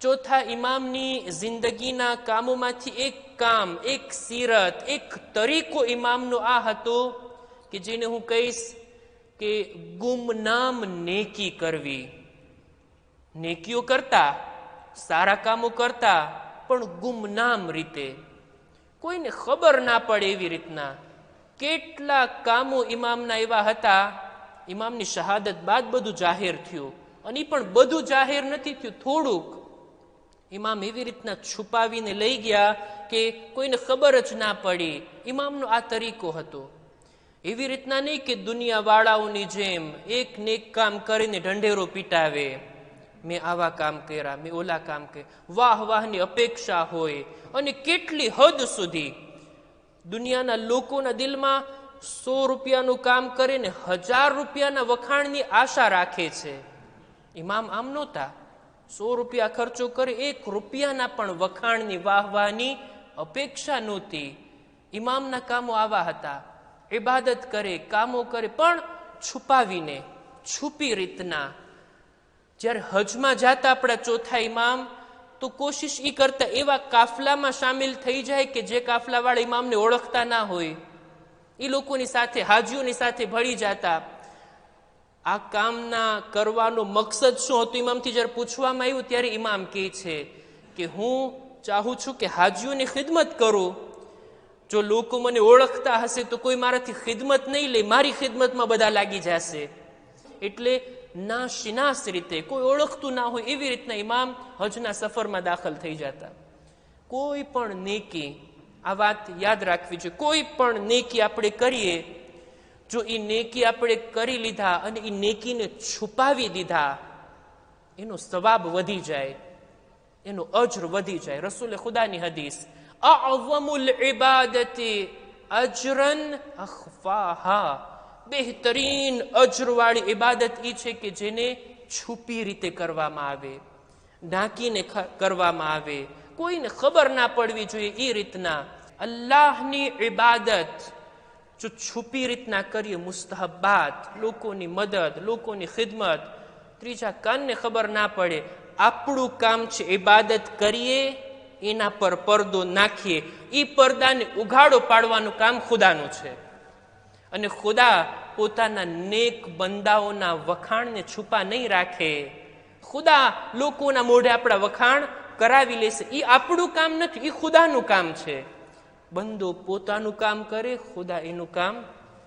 ચોથા ઇમામની જિંદગીના કામોમાંથી એક કામ, એક સીરત, એક તરીકો ઇમામનો આ હતો કે જેને હું કહીશ કે ગુમનામ નેકી કરવી. નેકીઓ કરતા, સારા કામો કરતા, પણ ગુમનામ રીતે. કોઈને ખબર ના પડે એવી રીતના. કેટલા કામો ઇમામના એવા હતા ઇમામની શહાદત બાદ બધું જાહેર થયું. અને એ પણ બધું જાહેર નથી થયું, થોડુંક. ઇમામ એવી રીતના છુપાવીને લઈ ગયા કે કોઈને ખબર જ ના પડી. ઇમામનો આ તરીકો હતો. એવી રીતના નહીં કે દુનિયાવાળાઓની જેમ એક નેક કામ કરીને ઢંઢેરો પીટાવે. મેં આવા કામ કર્યા, મેં ઓલા કામ કર્યા. વાહ વાહની અપેક્ષા હોય. અને કેટલી હદ સુધી દુનિયાના લોકોના દિલમાં સો રૂપિયાનું કામ કરીને હજાર રૂપિયાના વખાણની આશા રાખે છે. ઇમામ આમ નહોતા. સો રૂપિયા ખર્ચો કરે, એક રૂપિયાના પણ વખાણની વાહવાની અપેક્ષા નહોતી. ઇમામના કામો આવા હતા. ઇબાદત કરે, કામો કરે, પણ છુપાવીને, છુપી રીતના. જ્યારે હજમાં જાતા આપણા ચોથા ઇમામ તો કોશિશ એ કરતા એવા કાફલામાં સામેલ થઈ જાય કે જે કાફલાવાળા ઇમામને ઓળખતા ના હોય. એ લોકોની સાથે, હાજીઓની સાથે ભળી જતા. આ કામના કરવાનો મકસદ શું હતું? ઇમામથી જ્યારે પૂછવામાં આવ્યું, ત્યારે ઇમામ કહે છે કે, હું ચાહું છું કે હાજીઓની ખિદમત કરું. જો લોકો મને ઓળખતા હશે, તો કોઈ મારાથી ખિદમત નહીં લે. મારી ખિદમતમાં બધા લાગી જશે. એટલે ના શિનાસ રીતે, કોઈ ઓળખતું ના હોય, એવી રીતના ઇમામ હજના સફરમાં દાખલ થઈ જતા. કોઈ પણ નેકી, આ વાત યાદ રાખવી જોઈએ, કોઈ પણ નેકી આપણે કરીએ જો એ નેકી આપણે કરી લીધા અને એ નેકીને છુપાવી દીધા, એનો સવાબ વધી જાય, એનો અજર વધી જાય. રસૂલ ખુદાની હદીસ અવમુલ ઇબાદતી અજરન અખફાહા. બહેતરીન અજરવાળી ઇબાદત એ છે કે જેને છુપી રીતે કરવામાં આવે, ઢાંકીને કરવામાં આવે. કોઈને ખબર ના પડવી જોઈએ એ રીતના. અલ્લાહની ઇબાદત જો છુપી રીતના કરીએ મુસ્તહબાત, લોકોની મદદ, લોકોની ખિદમત, ત્રીજા કાનને ખબર ના પડે, આપણું કામ છે ઇબાદત કરીએ, એના પર પડદો નાખીએ. એ પડદાને ઉઘાડો પાડવાનું કામ ખુદાનું છે. અને ખુદા પોતાના નેક બંદાઓના વખાણને છુપા નહીં રાખે. ખુદા લોકોના મોઢે આપણા વખાણ કરાવી લેશે. એ આપણું કામ નથી એ ખુદાનું કામ છે. બંદો પોતાનું કામ કરે, ખુદા એનું કામ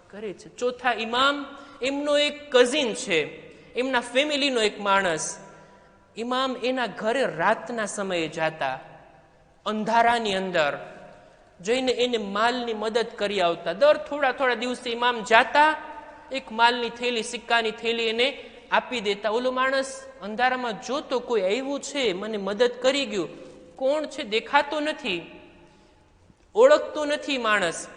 કરે છે. ચોથા ઇમામ એમનો એક કઝિન છે, એમના ફેમિલીનો એક માણસ. ઇમામ એના ઘરે રાતના સમયે જાતા, અંધારાની અંદર, જઈને એને માલની મદદ કરી આવતા. દર થોડા થોડા દિવસે ઇમામ જાતા, એક માલની થેલી, સિક્કાની થેલી એને આપી દેતા. ઓલો માણસ અંધારામાં જોતો કોઈ આવ્યું છે, મને મદદ કરી ગયું. કોણ છે, દેખાતો નથી. ઓળખતો નથી માણસ.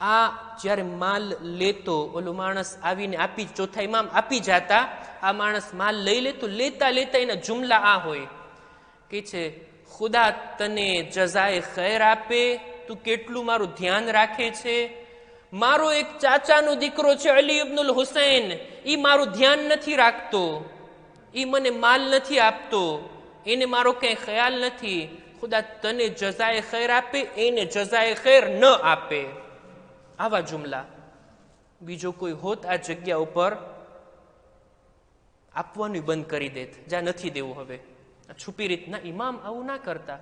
આ જ્યારે માલ લેતો, ઓલો માણસ આવીને આપી ચોથા ઇમામ આપી જાતા, આ માણસ માલ લઈ લેતો લેતા લેતા એના જુમલા આ હોય. કે છે, ખુદા તને જઝાએ ખૈર આપે, તું કેટલું મારું ધ્યાન રાખે છે? મારો એક ચાચાનો દીકરો છે અલી ઇબ્નુલ હુસૈન એ મારું ધ્યાન નથી રાખતો. એ મને માલ નથી આપતો. એને મારો કંઈ ખ્યાલ નથી. ખુદા તને જઝાએ ખૈર આપે એને જઝાએ ખૈર ન આપે આવા જુમલા બીજો કોઈ હોત આ જગ્યા ઉપર આપવાનું બંધ કરી દેત જ્યાં નથી દેવું હવે છુપી રીતના ઇમામ આવું ના કરતા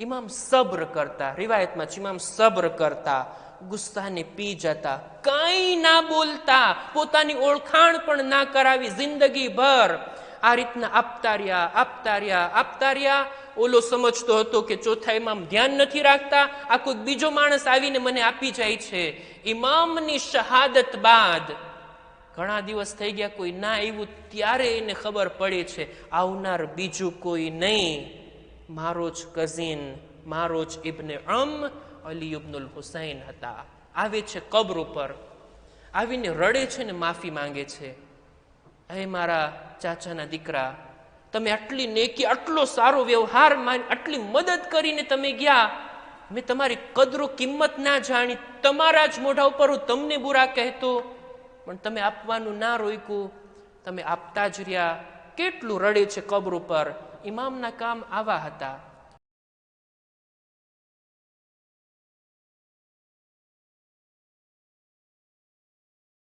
ઇમામ સબ્ર કરતા રિવાયતમાં ઇમામ સબ્ર કરતા ગુસ્સાને પી જતા કંઈ ના બોલતા પોતાની ઓળખાણ પણ ના કરાવી જિંદગી ભર આ રીતના આપતા રહ્યા આપતા રહ્યા આપતા રહ્યા ઓલો સમજતો હતો કે ચોથા ઇમામ ધ્યાન નથી રાખતા આ કોઈ બીજો માણસ આવીને મને આપી જાય છે. ઇમામની શહાદત બાદ ઘણા દિવસ થઈ ગયા, કોઈ ના આવ્યું, ત્યારે એને ખબર પડે છે, આવનાર બીજું કોઈ નહીં. મારો જ કઝિન મારો જ ઇબને અમ અલી ઇબ્નુલ હુસૈન હતા. આવે છે કબર ઉપર. આવીને રડે છે ને માફી માંગે છે. હે મારા ચાચાના દીકરા તમે આટલી નેકી, આટલો સારો વ્યવહાર આટલી મદદ કરીને તમે ગયા, મેં તમારી કદરો કિંમત ના જાણી, તમારા જ મોઢા ઉપર હું તમને બુરા કહેતો, પણ તમે આપવાનું ના રોક્યું, તમે આપતા જ રહ્યા. કેટલું રડે છે કબર ઉપર. ઇમામના કામ આવા હતા.